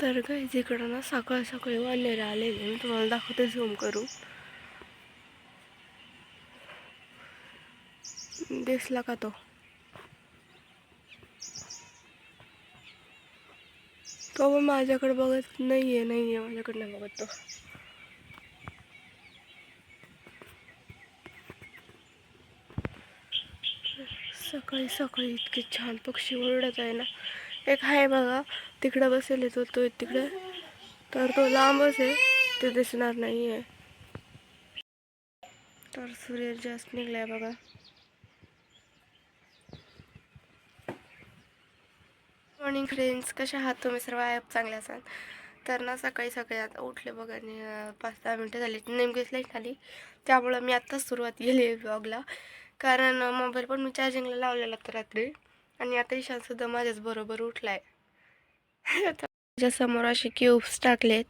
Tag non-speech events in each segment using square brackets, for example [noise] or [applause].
तर काही इकडं ना सकाळ सकाळी वानेर आलेले मी तुम्हाला दाखवते झूम करू दिसला का तो? तो पण माझ्याकडे बघत नाही आहे माझ्याकडे नाही बघत तो. सकाळी सकाळी इतके छान पक्षी ओरडत आहे ना. एक आहे बघा. तिकडं बसेल तो तो तिकडे. तर तो लांबच आहे. ते दिसणार नाही आहे तर सूर्य जास्त निघलाय बघा. मॉर्निंग फ्रेंड्स कशा आहात तुम्ही सर्व? ॲप चांगले असाल. तर ना सकाळी सकाळी आता उठले बघा आणि पाच दहा मिनटं झाली. नेमकीच लाइट आली. त्यामुळं मी आत्ताच सुरुवात केली आहे ब्लॉगला कारण मोबाईल पण मी चार्जिंगला लावलेला तर रात्री. आणि आता ईशानसुद्धा माझ्याच बरोबर उठला आहे त्याच्यासमोर असे क्यूब्स टाकलेत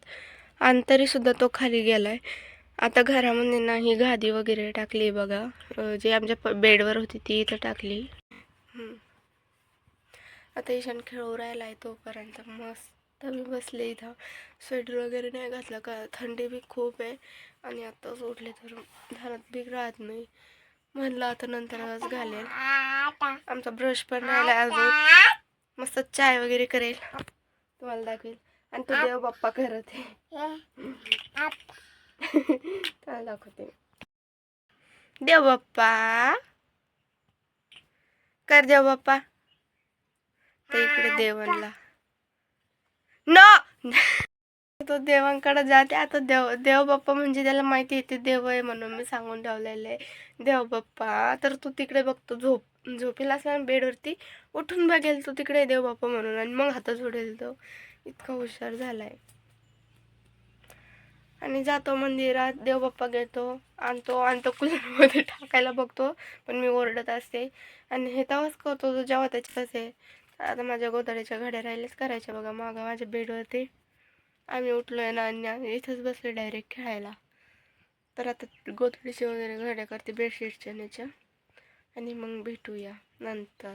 आणि तरीसुद्धा तो खाली गेलाय. आता घरामध्ये ना ही गादी वगैरे टाकली बघा. जी आमच्या प- बेडवर होती ती इथं टाकली. आता ईशान खेळू राहिला आहे तोपर्यंत. मस्त मी बसले इथं. स्वेटर वगैरे नाही घातलं का? थंडी बी खूप आहे. आणि आत्ताच उठले तर घरात बी राहत नाही. म्हणलं आता नंतरच घालेल. आमचा ब्रश पण राहिला अजून. मस्त चाय वगैरे करेल. तुम्हाला दाखवेल. आणि तो देव बाप्पा करत आहे. तुम्हाला दाखवते? देव बाप्पा. कर देव बाप्पा. ते इकडे देवांना न तो देवांकडे जाते. आता देव देवबाप्पा म्हणजे त्याला माहिती येते देव आहे म्हणून मी सांगून ठेवलेलं आहे. देवबाप्पा तर तू तिकडे बघतो झोप झोपेला असला बेडवरती उठून बघेल तो तिकडे देवबाप्पा म्हणून आणि मग हातात सोडेल तो. इतका हुशार झालाय. आणि जातो मंदिरात देवबाप्पा घेतो आणतो आणतो कुलरमध्ये टाकायला बघतो पण मी ओरडत असते. आणि हे तवाच करतो तो जेव्हा त्याच्यात असे आता माझ्या गोदड्याच्या घड्या राहिल्याच करायच्या बघा मागं माझ्या बेडवरती. आम्ही उठलो आहे ना आणि आम्ही इथंच बसले डायरेक्ट खेळायला. तर आता गोथडीचे वगैरे घड्या करते बेडशीटच्या ह्याच्या आणि मग भेटूया नंतर.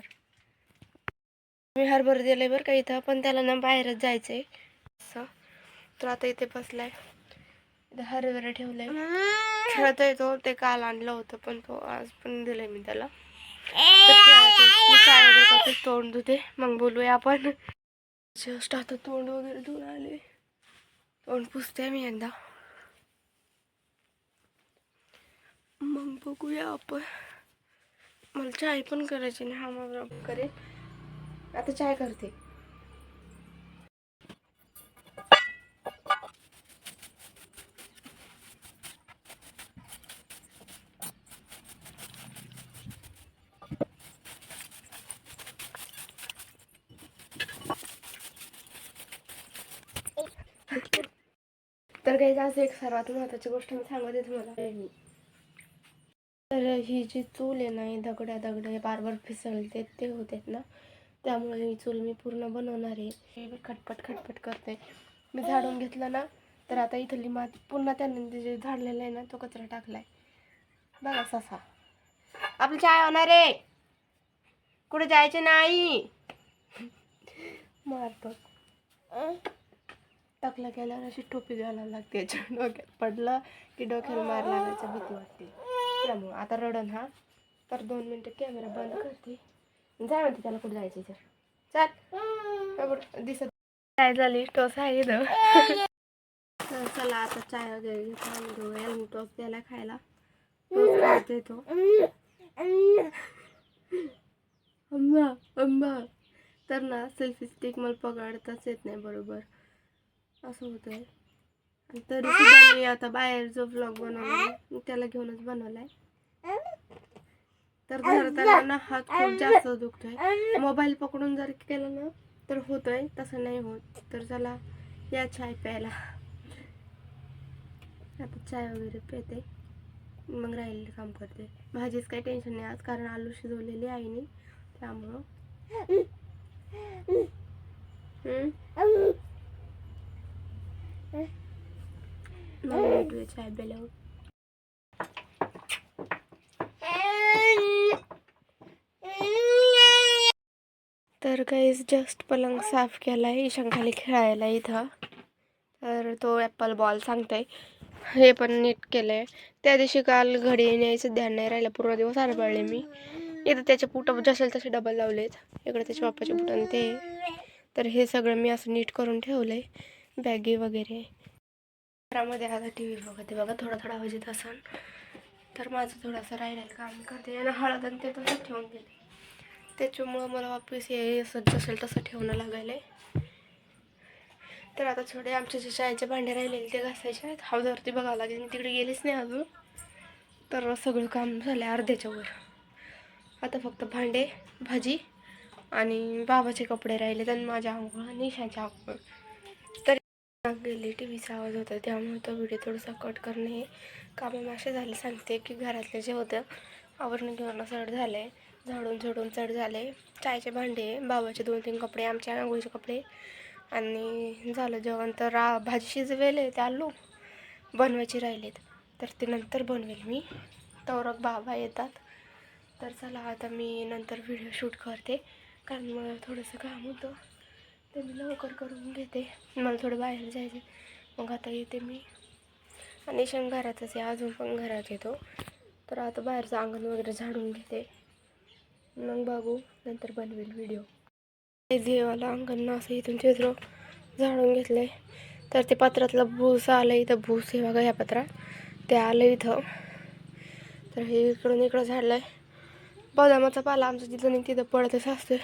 मी हरभर दिलंय बरं का इथं पण त्याला ना बाहेरच जायचं आहे असं. तर आता इथे बसलाय. इथं हरभरा ठेवलाय. खेळतोय तो ते काल आणलं होतं पण तो आज पण दिलंय मी त्याला. तोंड धुते. मग बोलूया आपण. जस्ट आता तोंड वगैरे धुवून आले. तोंड पुसते मी एकदा मग बघूया आपण मला चाय पण करायची नाही हा मग करेन आता चाय करते काही आज एक सर्वात महत्वाची गोष्ट मी सांगते तुम्हाला. तर ही जी चूल आहे ना ही दगड्या दगड बार बार फिसलते ते होते ना त्यामुळे ही चूल मी पूर्ण बनवणार आहे. हे मी खटपट खटपट करते. मी झाडून घेतलं ना तर आता इथली माती पुन्हा त्याने ते जे झाडलेलं आहे ना तो कचरा टाकलाय. बघा ससा. आपली चाय होणार आहे. कुठे जायचे नाही? मारतो. टाकला गेल्यावर अशी टोपी घालायला लागते. याच्या डोक्यात पडलं की डोक्याला मार लागायची भीती वाटते. त्यामुळं आता रडन हा. तर दोन मिनटं कॅमेरा बंद करते. जाय म्हणते त्याला कुठं जायचं तर. चाल. दिसत काय झाली? टोस आहे तर चला आता चाय वगैरे घेतो आणि दोघं मी टोस द्यायला खायला. टोस खाते तो. अंबा अंबा. तर ना सेल्फी स्टिक मला पकडताच येत नाही बरोबर. असं होतं आहे आणि तरी सुद्धा मी आता बाहेर जो ब्लॉग बनवला मी त्याला घेऊनच बनवलाय. तर धरताना ना हात खूप जास्त दुखतोय. मोबाईल पकडून जर केलं ना तर होतोय. तसं नाही होत. तर चला या चाय प्यायला. आता चाय वगैरे पिते. मग राहिलेलं काम करते. भाजीच काही टेन्शन नाही आज कारण आलू शिजवलेली आहे नाही त्यामुळं. हम्म? मग तर काही जस्ट पलंग साफ केला आहे ईशान खेळायला इथं. तर तो ॲपल बॉल सांगतोय. हे पण नीट केलं आहे त्या दिवशी काल घडी न्यायचं ध्यान नाही राहिलं. पूर्ण दिवस आरबळले मी. इथं त्याचे पुट जसेल तसे डबल लावलेत. इकडे त्याच्या बाप्पाचे पुटं ते. तर हे सगळं मी असं नीट करून ठेवलं आहे बॅगी वगैरे. घरामध्ये आता टी व्ही बघते. बघा थोडा थोडा आवाज येत असेल तर माझं थोडंसं राहिलं काम करते. आणि हळद आणि ते तसं ठेवून दिले त्याच्यामुळं मला वापस हे असं जसेल तसं ठेवणं लागायला तर आता थोडे आमच्या जे शाळेचे भांडे राहिलेले ते घासायचे आहेत. हळदवरती बघावं लागेल. मी तिकडे गेलेच नाही अजून. तर सगळं काम झालं अर्ध्याच्या वर आता फक्त भांडे भाजी आणि बाबाचे कपडे राहिले आणि माझ्या आंघोळ आणि ईशाच्या आंघोळ तर गेली टी व्हीचा आवाज होता त्यामुळे तो व्हिडिओ थोडासा कट करणे हे कामं असे झाले. सांगते की घरातले जे होतं आवरण घेऊन चढ झाले झाडून झडून चढ झाले चायचे भांडे बाबाचे दोन तीन कपडे आमच्या आंघोळीचे कपडे. आणि झालं जेवण. तर रा भाजी शिजवेले ते आलू बनवायचे राहिलेत. तर ते नंतर बनवेल मी. तवरक बाबा येतात. तर चला आता मी नंतर व्हिडिओ शूट करते. कारण मला थोडंसं काम होतं. ते मी लवकर करून घेते. मला थोडं बाहेर जायचं मग आता येते मी. आणि ईशान घरातच आहे. अजून पण घरात येतो तर आता बाहेरचं अंगण वगैरे झाडून घेते. मग बघू. नंतर बनवेल व्हिडिओ देवाला अंगण असं इथून चित्र झाडून घेतलं तर ते पत्रातलं भूस आलं इथं. भूस हे बघा ह्या पत्रात. ते आलं इथं. तर हे इकडून इकडं झाडलं आहे बदामाचा पाला आमचं जिथं नाही तिथं पडतच असतं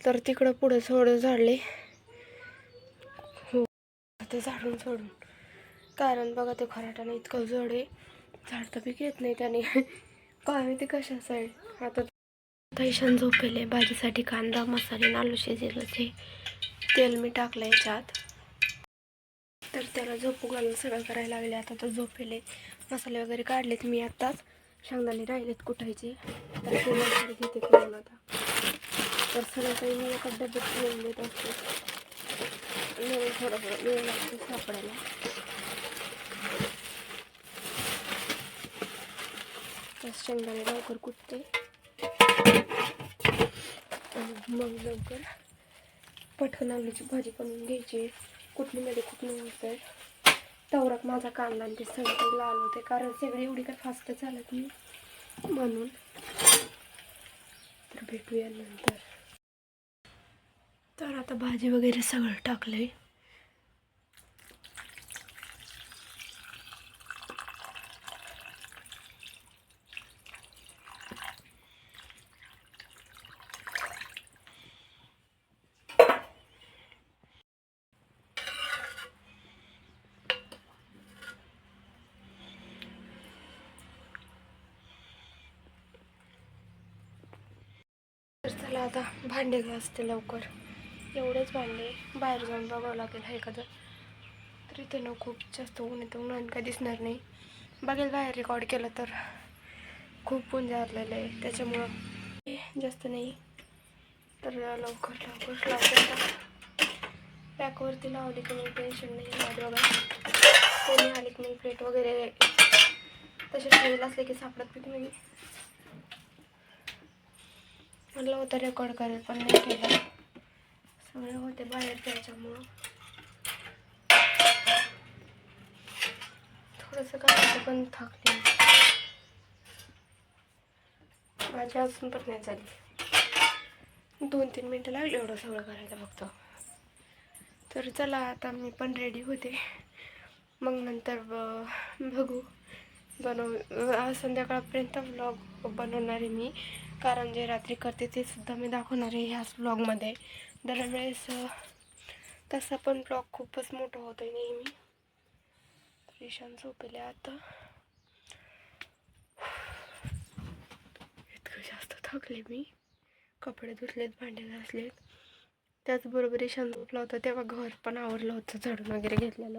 तर तिकडं पुढं थोडं झाडले. हो. ते झाडून सोडून. कारण बघा ते खराटाने इतकं जड आहे. झाडतं पीक येत नाही त्याने. काय माहिती कशाचं आहे. आता तैशान झोपेले भाजीसाठी कांदा मसाले आलू शिजेलच ते तेल मी टाकलं याच्यात. तर त्याला झोपू घालून सगळं करायला लागले. आता तो झोपेले. मसाले वगैरे काढलेत मी आत्ताच. शेंगदाणे राहिलेत कुठायचे. तर ते घेते करून आता. तर सगळं काही मी एका डब्यात घेऊन देत असते. म्हणून थोडं थोडं वेळ लागतो सापडायला. तर शेंगदाणे लवकर कुठते आणि मग लवकर पटकन आलूची भाजी बनवून घ्यायची. कुटणीमध्ये कुटणं होतं तवरात माझा कांदा आणि ते सगळं काही लाल होते. कारण सगळे एवढी काय फास्ट चालत नाही. म्हणून तर भेटूया नंतर. तर आता भाजी वगैरे सगळं टाकलंय. तर चला आता भांडे घासते लवकर. एवढेच भांडे बाहेर जाऊन बघावं लागेल हा एखादं तर? इथे ना खूप जास्त ऊन येतं ऊन काय दिसणार नाही. बघेल बाहेर रेकॉर्ड केलं तर. खूप ऊन झालेलं आहे त्याच्यामुळं. जास्त नाही. तर लवकर लवकर लावते पॅकवरती लावली की मग टेन्शन नाही माझ्या बघा. कोणी आले की मग प्लेट वगैरे तसे ठेवलेलं असले की सापडत पीठ नाही म्हटलं म्हणजे. होतं रेकॉर्ड करेल पण नाही केलं. सगळे होते बाहेर त्याच्यामुळं. थोडंसं करायचं पण थकले. माझी अजून पण नाही झाली. दोन तीन मिनटं लागले एवढं सगळं करायला फक्त. तर चला आता मी पण रेडी होते. मग नंतर ब- बघू. बनव आज संध्याकाळपर्यंत व्लॉग बनवणार आहे मी. कारण जे रात्री करते ते सुद्धा मी दाखवणार आहे ह्याच ब्लॉगमध्ये दरवेळेस तसा पण ब्लॉक खूपच मोठा होतो आहे नेहमी. तर ईशान झोपेले आता. इतकं जास्त थकले मी. कपडे धुतलेत भांडे घासलेत. त्याचबरोबर ईशान झोपला होता तेव्हा घर पण आवरलं होतं झाडून वगैरे घेतलेलं.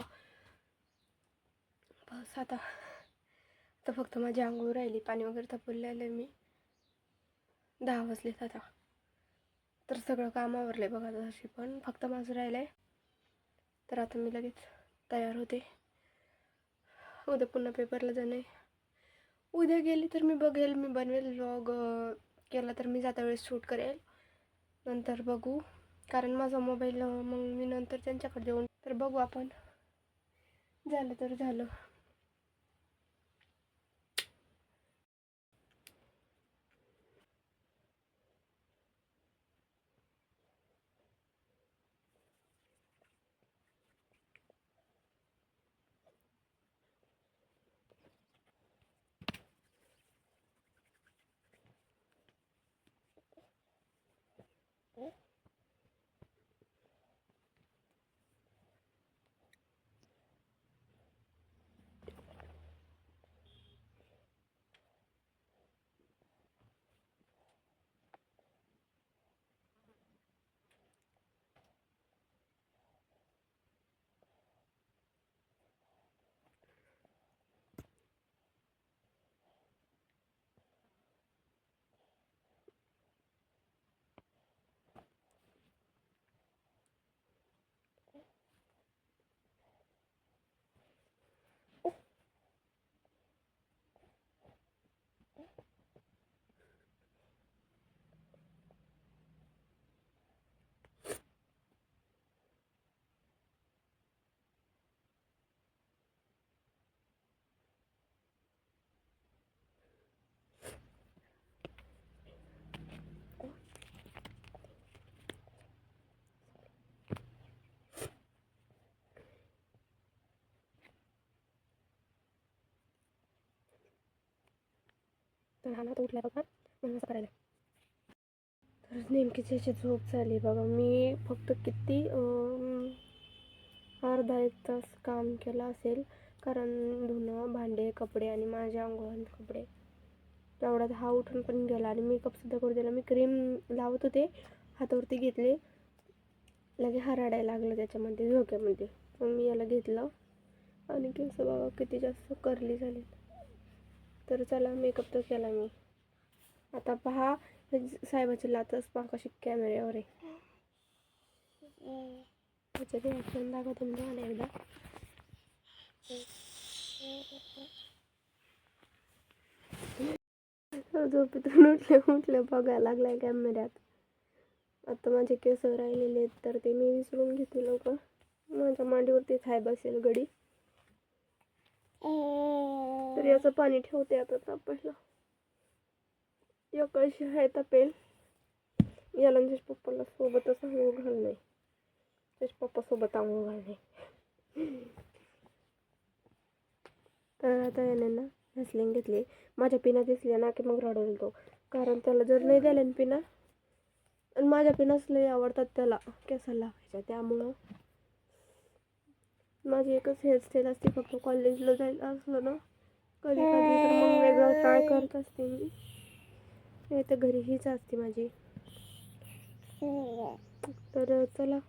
बस आता आता फक्त माझी आंघोळ राहिली पाणी वगैरे तापवले मी. दहा वाजलेत आता. तर सगळं काम आवरलं आहे बघा तशी पण. फक्त माझं राहिलं आहे तर आता मी लगेच तयार होते. उद्या पुन्हा पेपरला जाणं आहे उद्या गेली तर मी बघेल मी बनवेल व्लॉग केला तर मी जाता वेळेस शूट करेल. नंतर बघू. कारण माझा मोबाईल मग मी नंतर त्यांच्याकडे देऊन तर बघू आपण. झालं तर झालं. तर हा ना तो उठला बघा. म्हणून असं करायला तर नेमकीच अशी झोप झाली बघा. मी फक्त किती अर्धा एक तास काम केलं असेल. कारण धुणं भांडे कपडे आणि माझ्या अंघोळ कपडे. तेवढ्यात हा उठून पण गेला आणि मेकअपसुद्धा करू दिला. मी क्रीम लावत होते. हातावरती घेतले. लगे हराडायला लागलं त्याच्यामध्ये. झोक्यामध्ये. मग मी याला घेतलं. आणि केस बघा किती जास्त करली झाली. तर चला मेकअप तर केला मी. आता पहा साहेबाची लातच पहा कशी कॅमेऱ्यावर आहे. त्याच्या रिॲक्शन दाखव तुम्ही तुम्हाला एकदा. झोपेतून उठले उठले बघायला लागलाय कॅमेऱ्यात आता माझे केस राहिलेले आहेत तर ते मी विसरून घेते लोक. माझ्या मांडीवरतीच साहेब असेल गडी तर याचं पाणी ठेवते आता तापायला. या कळशी आहे तापेल. याला पप्पाला सोबतच आंघोळ घालणे. त्याच्या पप्पा सोबत आंघोळ घालणे. तर आता याने ना व्हॅसलिन घेतली. माझ्या पिना दिसल्या ना की मग रडवल तो. कारण त्याला जर नाही दिल्या ना पिना. आणि माझ्या पिनाच लई आवडतात त्याला. केसाला लावायच्या. त्यामुळं माझी एकच हेअरस्टाईल असते फक्त कॉलेजला जायला असलं ना कधी कधी तर मग वेगळं ट्राय करत असते मी. नाही तर घरी हीच असते माझी. तर चला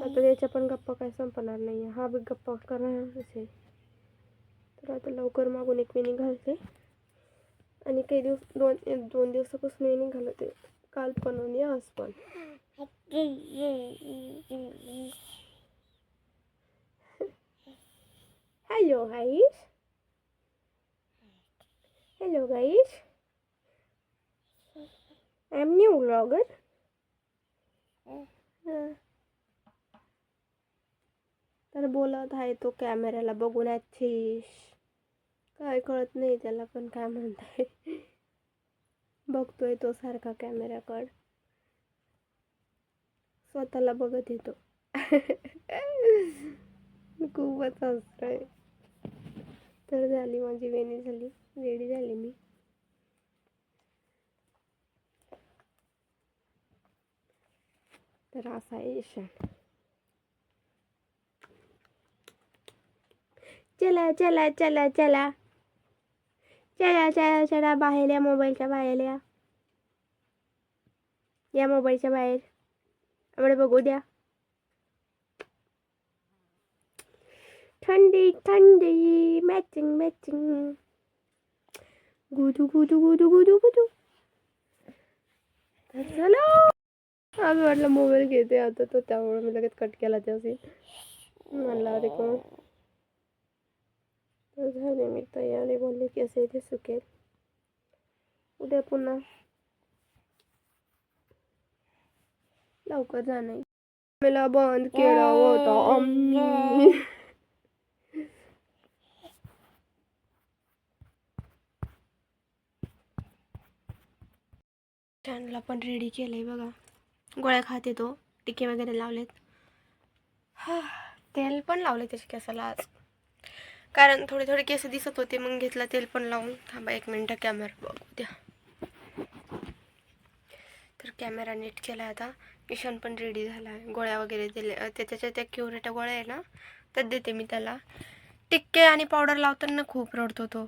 आता याच्या पण गप्पा काय संपणार नाही हा बी गप्पा करणारच आहे. तर आता लवकर मागून एक मी निघालते आणि काही दिवस दोन दोन दिवसापासून मी निघालते काल पण आणि आज पण. Hello guys hello guys I am new blogger तर बोलत आहे तो कॅमेऱ्याला बघून ॲथिश काय कळत नाही त्याला पण काय म्हणताय. बघतोय तो सारखा कॅमेऱ्याकड. स्वतःला बघत येतो. [laughs] खूपच हसतोय. तर झाली माझी वेणी झाली. रेडी झाली मी. तर असा आहे ईशान. चला चला चला चला. चला चला चला बाहेर या मोबाईलच्या बाहेर या. या मोबाईलच्या बाहेर. आम्हाला बघू द्या. थंडी थंडी मॅचिंग मॅचिंग गुदू गुदू गुदू गुदू गुदू तर चला आम्ही वाटलं मोबाईल घेते आता तो त्यामुळे मी लगेच कट केला त्या सीन म्हणला अरे कोण? झाले मी तयारी बोलले की असे इथे सुकेल. उद्या पुन्हा. लवकर जा मला बंद केला होता स्टँडला पण रेडी केलं आहे बघा. गोळ्या खात येतो. टिके वगैरे लावलेत. हा तेल पण लावले त्याच्या केसाला आज. कारण थोडे थोडे केस दिसत होते मग घेतलं तेल पण लावून. थांबा एक मिनटं कॅमेरा बघू द्या. तर कॅमेरा नीट केला आता. मिशन पण रेडी झाला आहे गोळ्या वगैरे दिले ते त्याच्या त्या क्युरेट्या गोळ्या आहे ना त्यात देते मी त्याला. टिक्के आणि पावडर लावताना खूप रडतो तो.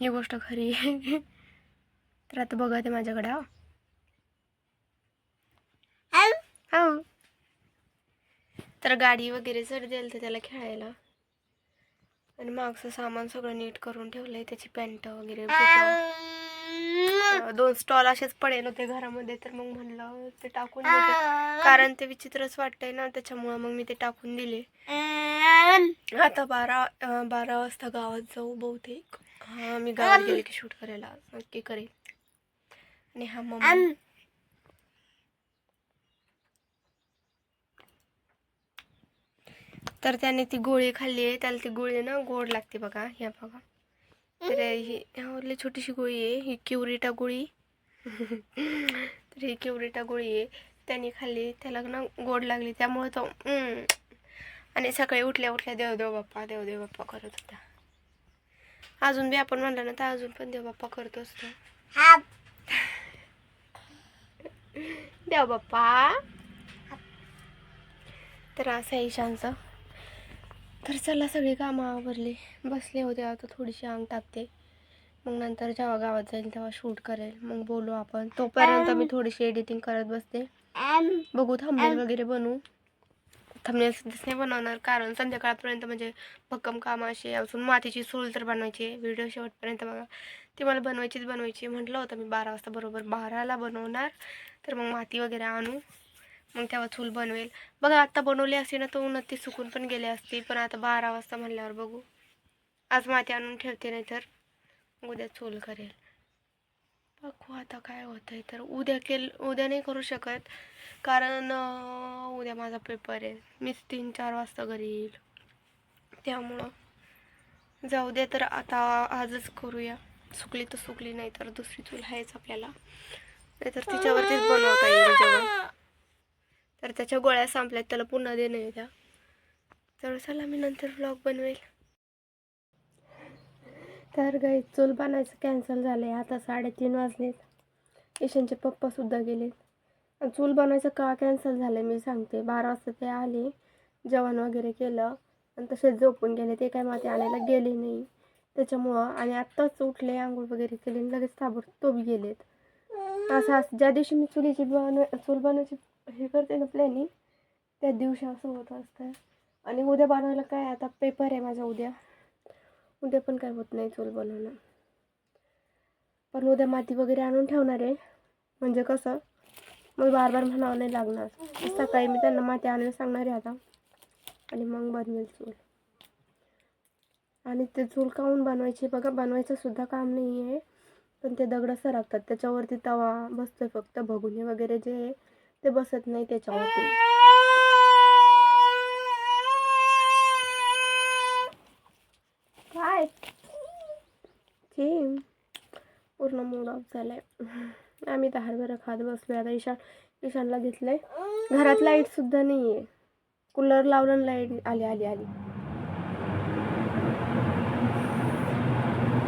ही गोष्ट खरी आहे. [laughs] तर आता बघा ते माझ्याकडे हा. हो. तर गाडी वगैरे जर देईल तर त्याला खेळायला. आणि मागचं सामान सगळं नीट करून ठेवलंय त्याची पॅन्ट वगैरे दोन स्टॉल असेच पडेल होते घरामध्ये तर मग म्हणलं ते टाकून देते. कारण ते विचित्रच वाटतंय ना त्याच्यामुळं मग मी ते टाकून दिले. आता बारा बारा वाजता गावात जाऊ बहुतेक. हा मी गावात गेले की शूट करायला. नक्की करेल आणि हा मम्मी तर त्याने ती गोळी खाल्ली आहे. त्याला ती गोळी ना गोड लागते बघा. ह्या बघा. तर ही ह्यावरली छोटीशी गोळी आहे. ही क्युरिटा गोळी. [laughs] तर ही क्युरिटा गोळी आहे. त्याने खाल्ली. त्याला ना गोड लागली. त्यामुळे तो. आणि सकाळी उठल्या उठल्या देव देव बाप्पा देव देव बाप्पा करत होता. अजून बी आपण म्हणलं ना तर अजून पण देव बाप्पा करत असतो. देव बाप्पा. तर असं आहे ईशानचं तर चला सगळी कामं आवरली बसले होते आता थोडीशी अंग टाकते मग नंतर जेव्हा गावात जाईल तेव्हा शूट करेल. मग बोलू आपण. तोपर्यंत मी थोडीशी एडिटिंग करत बसते. बघू थांबेल वगैरे बनवू. थांबनेल सध्याच नाही बनवणार कारण संध्याकाळपर्यंत म्हणजे भक्कम काम असे अजून मातीची चूल तर बनवायची. व्हिडिओ शेवटपर्यंत बघा. ती मला बनवायचीच बनवायची. म्हटलं होतं मी बारा वाजता बरोबर बाराला बनवणार. तर मग माती वगैरे आणू. मग तेव्हा चूल बनवेल. बघा आत्ता बनवली असती ना तर उन्हात ती सुकून पण गेली असती. पण आता बारा वाजता म्हणल्यावर बघू. आज माती आणून ठेवते नाही तर उद्या चूल करेल. बघू आता काय होतंय तर. उद्या केल उद्या नाही करू शकत. कारण उद्या माझा पेपर आहे. मीच तीन चार वाजता घरी येईल. त्यामुळं जाऊ दे तर आता आजच करूया. सुकली तर सुकली नाही तर दुसरी चूल आहेच आपल्याला. नाहीतर तिच्यावरतीच बनवता येईल जेवण. तर त्याच्या गोळ्या संपल्यात त्याला पुन्हा देणं आहे तर चला मी नंतर व्लॉग बनवेल. तर गाई चूल बनायचं कॅन्सल झालं आहे आता साडेतीन वाजलेत. ईशानचे पप्पासुद्धा गेलेत. चूल बनायचं का कॅन्सल झालं मी सांगते. बारा वाजता ते आले जेवण वगैरे केलं आणि तसेच झोपून गेले. ते काय माती आणायला गेले नाही. त्याच्यामुळं आणि आत्ताच उठले आंघोळ वगैरे केले आणि लगेच ताबडतोब गेलेत. असं असं. ज्या दिवशी मी चुलीची बनव चूल बनवायची हे करते ना प्लॅनिंग त्या दिवशी असं होत असतं. आणि उद्या बनवायला काय आता पेपर आहे माझा उद्या. उद्या पण काय होत नाही चूल बनवणं. पण उद्या माती वगैरे आणून ठेवणार आहे. म्हणजे कसं? मग बार बार म्हणावं नाही लागणार. सकाळी मी त्यांना माती आणायला सांगणार आहे आता. आणि मग बनवेल चूल. आणि ते चूल काहून बनवायची? बघा बनवायचं सुद्धा काम नाही आहे पण ते दगड सरकतात. त्याच्यावरती तवा बसतोय फक्त. भगुनी वगैरे जे आहे ते बसत नाही त्याच्यावरती. काय? पूर्ण मूड ऑफ झालाय. आम्ही तर हरभरा खात बसलोय. आता ईशान ईशानला घेतलंय. घरात लाइट सुद्धा नाही आहे कूलर लावलं लाइट आली आली आली.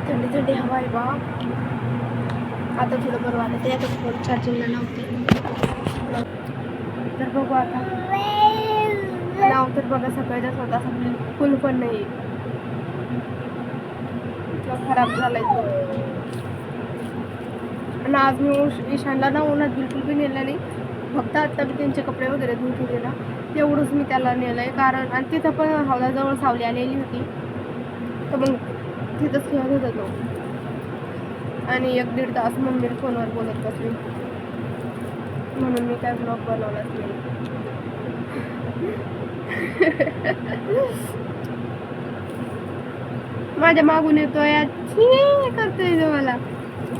थंडी थंडी हवा आहे बा. आता थोडं बरं वाटत आहे आता फोन चार्जिंगला नव्हते. तर बघू आता. नाव तर बघा सकाळच्या स्वतः फुल पण नाही. खराब झालाय तो. आणि आज मी उश ईशानला ना उन्हात बिलकुल बी नेलं नाही. फक्त आत्ता मी त्यांचे कपडे वगैरे धुवून ठेवले ना तेवढंच मी त्याला नेलं आहे कारण आणि तिथं पण हौदाजवळ सावली आलेली होती. तर मग तिथंच खेळत होता तो. आणि एक दीड तास मम्मी फोनवर बोलत बसली. म्हणून मी काय ब्लॉग बनवलाच नाही. माझ्या मागून येतोय करतोय तो मला.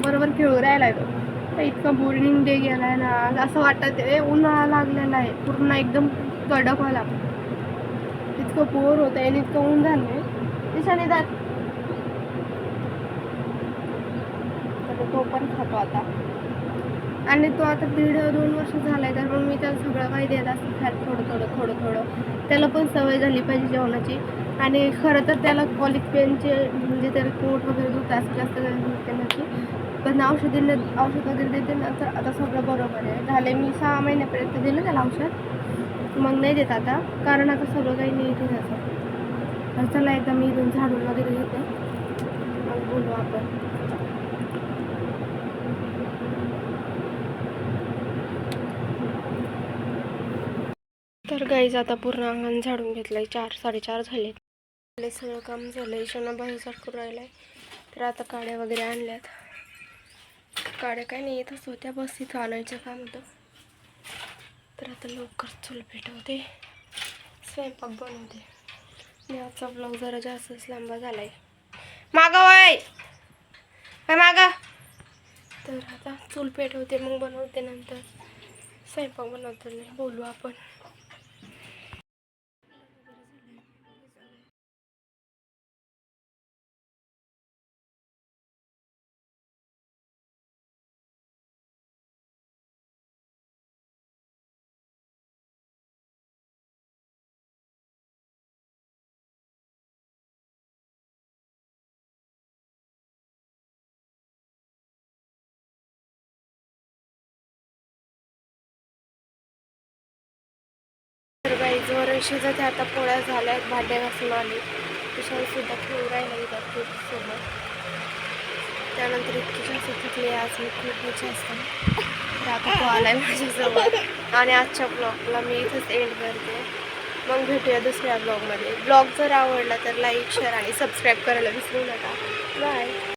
बरोबर खेळू राहिलाय तो. इतका बोरिंग डे गेलाय ना. असं वाटत आहे उन्हाळा लागलेला आहे. पूर्ण एकदम कडक व्हायला इतकं बोर होत आहे आणि इतकं ऊन झालंय. दिशाने जात तर तो पण खातो आता. आणि तो आता दीड दोन वर्ष झालाय तर मग मी त्याला सगळं काही देत असते खात थोडं थोडं थोडं थोडं. त्याला पण सवय झाली पाहिजे जेवणाची. आणि खरं तर त्याला कॉलिक पेनचे म्हणजे त्याला पोट वगैरे दुखत असं जास्त त्याची पण औषधींना औषध वगैरे देते ना तर आता सगळं बरोबर आहे. झाले मी सहा महिन्यापर्यंत दिलं त्याला औषध. मग नाही देत आता कारण आता सगळं काही नाही इथे असं. तर चला एकदा मी इथून झाडून वगैरे घेते. मग बोलू आपण. तर गाईज आता पूर्ण अंगण झाडून घेतलंय. चार साडेचार झाले आपले सगळं काम झालंय. ईशाना बाहेर राहिलं आहे तर आता काड्या वगैरे आणल्यात. काड्या काय नाही येतच होत्या. बस इथं आणायचं काम होतं. तर आता लवकर चूल पेटवते. स्वयंपाक बनवते. आणि आजचा ब्लॉग जरा जास्तच लांबा झालाय. मागा वय! मागा! तर आता चूल पेटवते मग बनवते नंतर. स्वयंपाक बनवताना बोलू आपण. शिजत त्या आता पोळ्या झाल्या आहेत भांड्या घासून आले तुषार सुद्धा खेळू राहिला इथं खूप सोबत त्यानंतर इतकी जास्त थकली आज मी खूप जास्त. तर आता तो आलाय माझ्यासोबत. आणि आजच्या ब्लॉगला मी इथंच एंड करते. मग भेटूया दुसऱ्या ब्लॉगमध्ये ब्लॉग जर आवडला तर लाईक शेअर आणि सबस्क्राईब करायला विसरू नका. बाय